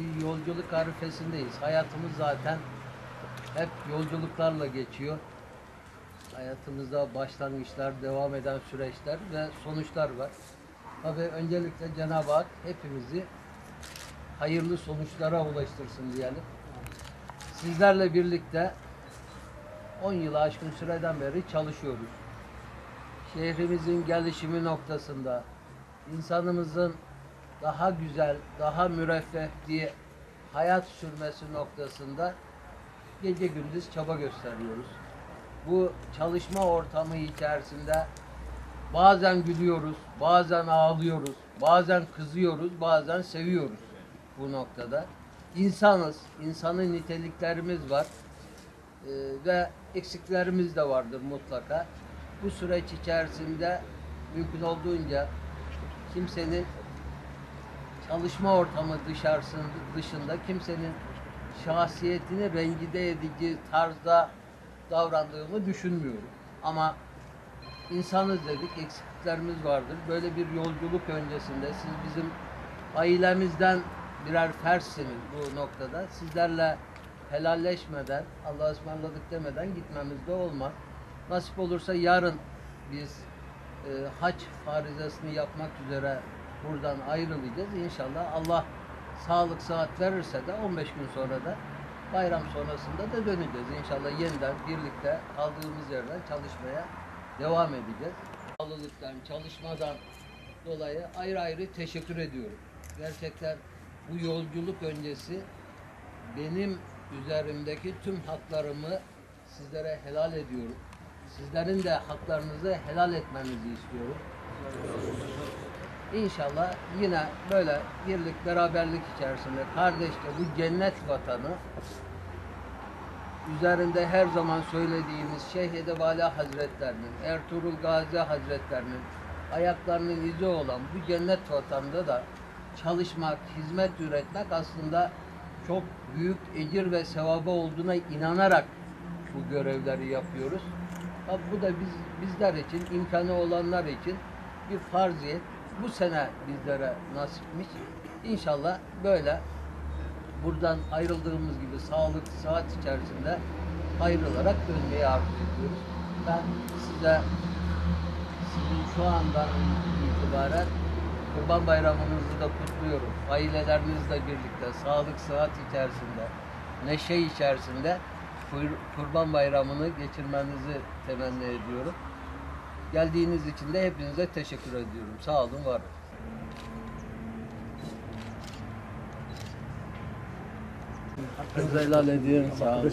bir yolculuk arifesindeyiz. Hayatımız zaten hep yolculuklarla geçiyor. Hayatımızda başlangıçlar, devam eden süreçler ve sonuçlar var. Tabii öncelikle Cenab-ı Hak hepimizi hayırlı sonuçlara ulaştırsın diyelim. Sizlerle birlikte 10 yılı aşkın süreden beri çalışıyoruz. Şehrimizin gelişimi noktasında, insanımızın daha güzel, daha müreffeh diye hayat sürmesi noktasında gece gündüz çaba gösteriyoruz. Bu çalışma ortamı içerisinde bazen gülüyoruz, bazen ağlıyoruz, bazen kızıyoruz, bazen seviyoruz bu noktada. İnsanız, insanın niteliklerimiz var Ee, ve eksiklerimiz de vardır mutlaka. Bu süreç içerisinde mümkün olduğunca kimsenin çalışma ortamı dışarısında, dışında kimsenin şahsiyetini rencide edici tarzda davrandığımı düşünmüyorum. Ama insanız dedik, eksikliklerimiz vardır. Böyle bir yolculuk öncesinde siz bizim ailemizden birer fertsiniz bu noktada. Sizlerle helalleşmeden, Allah'a ısmarladık demeden gitmemiz de olmaz. Nasip olursa yarın biz e, hac farizasını yapmak üzere buradan ayrılacağız. İnşallah Allah sağlık saat verirse de 15 gün sonra da bayram sonrasında da döneceğiz. İnşallah yeniden birlikte kaldığımız yerden çalışmaya devam edeceğiz. Bağlılıktan, çalışmadan dolayı ayrı ayrı teşekkür ediyorum. Gerçekten bu yolculuk öncesi benim üzerimdeki tüm haklarımı sizlere helal ediyorum. Sizlerin de haklarınızı helal etmenizi istiyorum. İnşallah yine böyle birlik, beraberlik içerisinde kardeşçe bu cennet vatanı üzerinde her zaman söylediğimiz Şeyh Edebali Hazretlerinin, Ertuğrul Gazi Hazretlerinin ayaklarının izi olan bu cennet vatanında da çalışmak, hizmet üretmek aslında çok büyük ecir ve sevabı olduğuna inanarak bu görevleri yapıyoruz. Tabi bu da biz bizler için, imkanı olanlar için bir farziyet. Bu sene bizlere nasipmiş. İnşallah böyle buradan ayrıldığımız gibi sağlık saat içerisinde ayrılarak dönmeyi arzu ediyoruz. Ben size sizin şu andan itibaren Kurban Bayramınızı da kutluyorum. Ailelerinizle birlikte sağlık sıhhat içerisinde, neşe içerisinde Kur- Kurban Bayramını geçirmenizi temenni ediyorum. Geldiğiniz için de hepinize teşekkür ediyorum. Sağ olun, var olun. Hakkınızı helal ediyorum. Sağ olun.